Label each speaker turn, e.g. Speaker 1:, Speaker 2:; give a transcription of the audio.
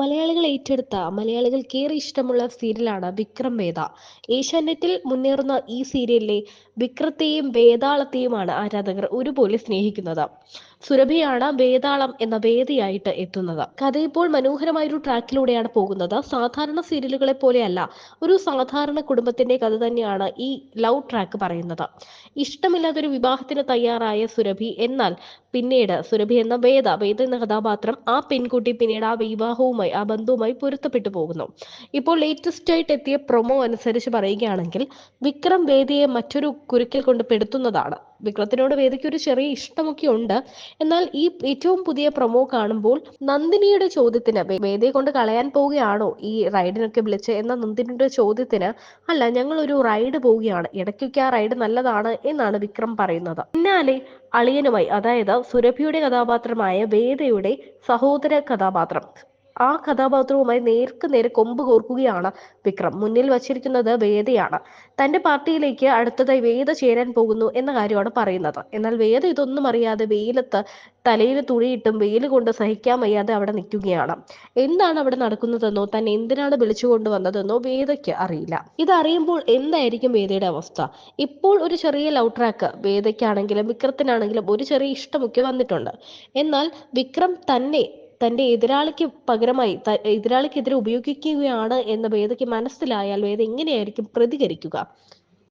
Speaker 1: മലയാളികൾ ഏറ്റെടുത്ത മലയാളികൾക്ക് ഏറെ ഇഷ്ടമുള്ള സീരിയലാണ് വിക്രം വേദ. ഏഷ്യാനെറ്റിൽ മുന്നേറുന്ന ഈ സീരിയലിലെ വിക്രത്തെയും വേതാളത്തെയുമാണ് ആരാധകർ ഒരുപോലെ സ്നേഹിക്കുന്നത്. സുരഭിയാണ് വേതാളം എന്ന വേദിയായിട്ട് എത്തുന്നത്. കഥ ഇപ്പോൾ മനോഹരമായ ഒരു ട്രാക്കിലൂടെയാണ് പോകുന്നത്. സാധാരണ സീരിയലുകളെ പോലെയല്ല ഒരു സാധാരണ കുടുംബത്തിന്റെ കഥ തന്നെയാണ് ഈ ലവ് ട്രാക്ക് പറയുന്നത്. ഇഷ്ടമില്ലാത്തൊരു വിവാഹത്തിന് തയ്യാറായ സുരഭി എന്നാൽ പിന്നീട് സുരഭി എന്ന വേദ വേദ എന്ന കഥാപാത്രം ആ പെൺകുട്ടി പിന്നീട് ആ വിവാഹവുമായി ആ ബന്ധവുമായി പൊരുത്തപ്പെട്ടു പോകുന്നു. ഇപ്പോൾ ലേറ്റസ്റ്റ് ആയിട്ട് എത്തിയ പ്രൊമോ അനുസരിച്ച് പറയുകയാണെങ്കിൽ വിക്രം വേദിയെ മറ്റൊരു കുരുക്കിൽ കൊണ്ട് പെടുത്തുന്നതാണ്. വിക്രത്തിനോട് വേദിക്ക് ഒരു ചെറിയ ഇഷ്ടമൊക്കെ ഉണ്ട്. എന്നാൽ ഈ ഏറ്റവും പുതിയ പ്രൊമോ കാണുമ്പോൾ നന്ദിനിയുടെ ചോദ്യത്തിന് വേദിയെ കൊണ്ട് കളയാൻ പോവുകയാണോ ഈ റൈഡിനൊക്കെ വിളിച്ച്? എന്ന നന്ദിനിയുടെ ചോദ്യത്തിന് അല്ല ഞങ്ങൾ ഒരു റൈഡ് പോവുകയാണ്. ഇടയ്ക്കൊക്കെ ആ റൈഡ് നല്ലതാണ് എന്നാണ് വിക്രം പറയുന്നത്. പിന്നാലെ അളിയനുമായി അതായത് സുരഭിയുടെ കഥാപാത്രമായ വേദയുടെ സഹോദര കഥാപാത്രം. ആ കഥാപാത്രവുമായി നേർക്ക് നേരെ കൊമ്പ് കോർക്കുകയാണ് വിക്രം. മുന്നിൽ വച്ചിരിക്കുന്നത് വേദയാണ്. തന്റെ പാർട്ടിയിലേക്ക് അടുത്തതായി വേദ ചേരാൻ പോകുന്നു എന്ന കാര്യമാണ് പറയുന്നത്. എന്നാൽ വേദ ഇതൊന്നും അറിയാതെ വെയിലത്ത് തലയിൽ തുണിയിട്ടും വെയിൽ കൊണ്ട് സഹിക്കാൻ വയ്യാതെ അവിടെ നിൽക്കുകയാണ്. എന്താണ് അവിടെ നടക്കുന്നതെന്നോ തന്നെ എന്തിനാണ് വിളിച്ചു കൊണ്ടുവന്നതെന്നോ വേദയ്ക്ക് അറിയില്ല. ഇതറിയുമ്പോൾ എന്തായിരിക്കും വേദയുടെ അവസ്ഥ? ഇപ്പോൾ ഒരു ചെറിയ ലവ് ട്രാക്ക് വേദയ്ക്കാണെങ്കിലും വിക്രത്തിനാണെങ്കിലും ഒരു ചെറിയ ഇഷ്ടമൊക്കെ വന്നിട്ടുണ്ട്. എന്നാൽ വിക്രം തന്നെ തന്റെ എതിരാളിക്ക് പകരമായി എതിരാളിക്കെതിരെ ഉപയോഗിക്കുകയാണ് എന്ന വേദയ്ക്ക് മനസ്സിലായാൽ വേദ എങ്ങനെയായിരിക്കും പ്രതികരിക്കുക?